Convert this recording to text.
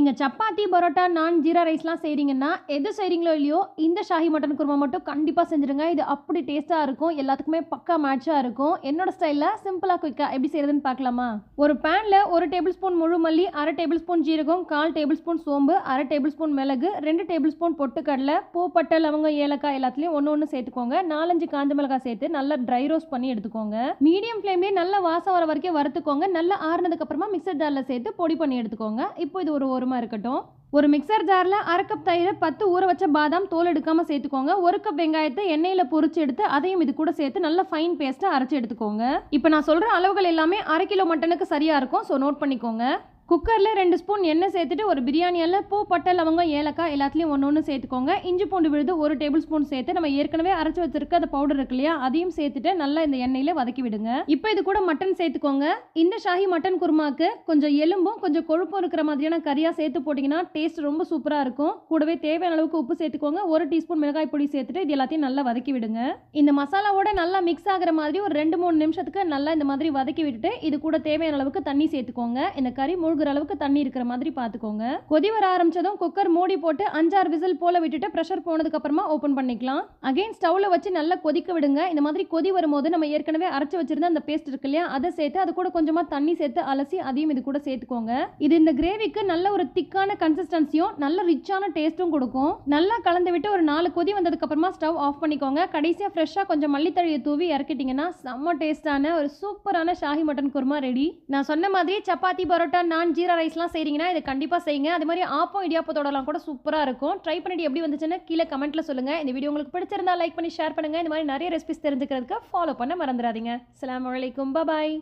நீங்கள் சப்பாத்தி பரோட்டா நான் ஜீரா ரைஸ்லாம் செய்கிறீங்கன்னா எது செய்கிறீங்களோ இல்லையோ இந்த ஷாஹி மட்டன் குருமா மட்டும் கண்டிப்பாக செஞ்சுருங்க. இது அப்படி டேஸ்ட்டாக இருக்கும். எல்லாத்துக்குமே பக்கா மேட்சாக இருக்கும். என்னோட ஸ்டைலில் சிம்பிளாக குயிக்காக எப்படி செய்கிறதுன்னு பார்க்கலாமா? ஒரு பேனில் ஒரு டேபிள் ஸ்பூன் முழு மல்லி அரை டேபிள் ஸ்பூன் ஜீரகம் கால் டேபிள் ஸ்பூன் சோம்பு அரை டேபிள் ஸ்பூன் மிளகு ரெண்டு டேபிள் ஸ்பூன் பொட்டுக்கடலை பூப்பட்டை லவங்கம் ஏலக்காய் எல்லாத்துலேயும் ஒன்று ஒன்று சேர்த்துக்கோங்க. நாலஞ்சு காஞ்ச மிளகாய் சேர்த்து நல்லா ட்ரை ரோஸ்ட் பண்ணி எடுத்துக்கோங்க. மீடியம் ஃப்ளேம்லேயே நல்லா வாசம் வர வரைக்கும் வறுத்துக்கோங்க. நல்லா ஆறுனதுக்கப்புறமா மிக்சர் ஜாரில் சேர்த்து பொடி பண்ணி எடுத்துக்கோங்க. இப்போ இது ஒரு ஒரு ஓரமா இருக்கட்டும். ஒரு மிக்சர் ஜாரில் அரை கப் தயிர் பத்து ஊற வச்ச பாதாம் தோல் எடுக்காமல் சேர்த்துக்கோங்க. ஒரு கப் வெங்காயத்தை எண்ணெயில் பொரிச்சு எடுத்து அதையும் இது கூட சேர்த்து நல்லா ஃபைன் பேஸ்ட்டாக அரைச்சி எடுத்துக்கோங்க. இப்போ நான் சொல்கிற அளவுகள் எல்லாமே அரை கிலோ மட்டனுக்கு சரியாக இருக்கும். ஸோ நோட் பண்ணிக்கோங்க. குக்கரில் ரெண்டு ஸ்பூன் எண்ணெய் சேர்த்துட்டு ஒரு பிரியாணியில் பூ பட்டை லவங்கம் ஏலக்காய் எல்லாத்துலேயும் ஒன்று ஒன்று சேர்த்துக்கோங்க. இஞ்சி பூண்டு விழுது ஒரு டேபிள் ஸ்பூன் சேர்த்து நம்ம ஏற்கனவே அரைச்சி வச்சிருக்க அந்த பவுடர் இருக்கு இல்லையா அதையும் சேர்த்துட்டு நல்லா இந்த எண்ணெயில் வதக்கி விடுங்க. இப்போ இது கூட மட்டன் சேர்த்துக்கோங்க. இந்த ஷாஹி மட்டன் குருமாக்கு கொஞ்சம் எலும்பும் கொஞ்சம் கொழுப்பும் இருக்கிற மாதிரியான கறியாக சேர்த்து போட்டிங்கன்னா டேஸ்ட் ரொம்ப சூப்பராக இருக்கும். கூடவே தேவையான அளவுக்கு உப்பு சேர்த்துக்கோங்க. ஒரு டீஸ்பூன் மிளகாய் பொடி சேர்த்துட்டு இது எல்லாத்தையும் நல்லா வதக்கி விடுங்க. இந்த மசாலாவோட நல்லா மிக்ஸ் ஆகிற மாதிரி ஒரு ரெண்டு மூணு நிமிஷத்துக்கு நல்லா இந்த மாதிரி வதக்கி விட்டுட்டு இது கூட தேவையான அளவுக்கு தண்ணி சேர்த்துக்கோங்க. இந்த கறி மூழ்கிற அளவுக்கு தண்ணி இருக்கிற மாதிரி பார்த்துக்கோங்க கொதி வர ஆரம்பிச்சதும் குக்கர் மூடி போட்டு அஞ்சாறு விசில் போல விட்டுட்டு ப்ரெஷர் போனதுக்கு அப்புறமா ஓப்பன் பண்ணிக்கலாம். அகைன் ஸ்டவ்ல வச்சு நல்லா கொதிக்க விடுங்க. இந்த மாதிரி கொதி வரும்போது நம்ம ஏற்கனவே அரைச்சு வச்சிருந்த அந்த பேஸ்ட் இருக்கு இல்லையா அதை சேர்த்து அது கூட கொஞ்சமா தண்ணி சேர்த்து அலசி அதையும் இது கூட சேர்த்துக்கோங்க. இது இந்த கிரேவிக்கு நல்ல ஒரு திக்கான கன்சிஸ்டன்சியும் நல்ல ரிச்சான டேஸ்ட்டும் கொடுக்கும். நல்லா கலந்து விட்டு ஒரு நாலு கொதி வந்ததுக்கு அப்புறமா ஸ்டவ் ஆஃப் பண்ணிக்கோங்க. கடைசியா ஃப்ரெஷ்ஷாக கொஞ்சம் மல்லித்தழையை தூவி இறக்கிட்டீங்கன்னா செம்ம டேஸ்டான ஒரு சூப்பரான ஷாஹி மட்டன் குருமா ரெடி நான் சொன்ன மாதிரி சப்பாத்தி பரோட்டா நான் ஜீரா ரைஸ்லாம் செய்கிறீங்கன்னா இதை கண்டிப்பாக செய்யுங்க. அது மாதிரி ஆப்பம் இடியாப்பத்தோடலாம் கூட சூப்பராக இருக்கும். ட்ரை பண்ணிட்டு எப்படி வந்துச்சுன்னு கீழே கமெண்ட்டில் சொல்லுங்கள் இந்த வீடியோ உங்களுக்கு பிடிச்சிருந்தா லைக் பண்ணி ஷேர் பண்ணுங்கள் இந்த மாதிரி நிறைய ரெசிபிஸ் தெரிஞ்சுக்கிறதுக்கு ஃபாலோ பண்ண மறந்துடாதீங்க. அஸ்ஸலாமு அலைக்கும் பாய்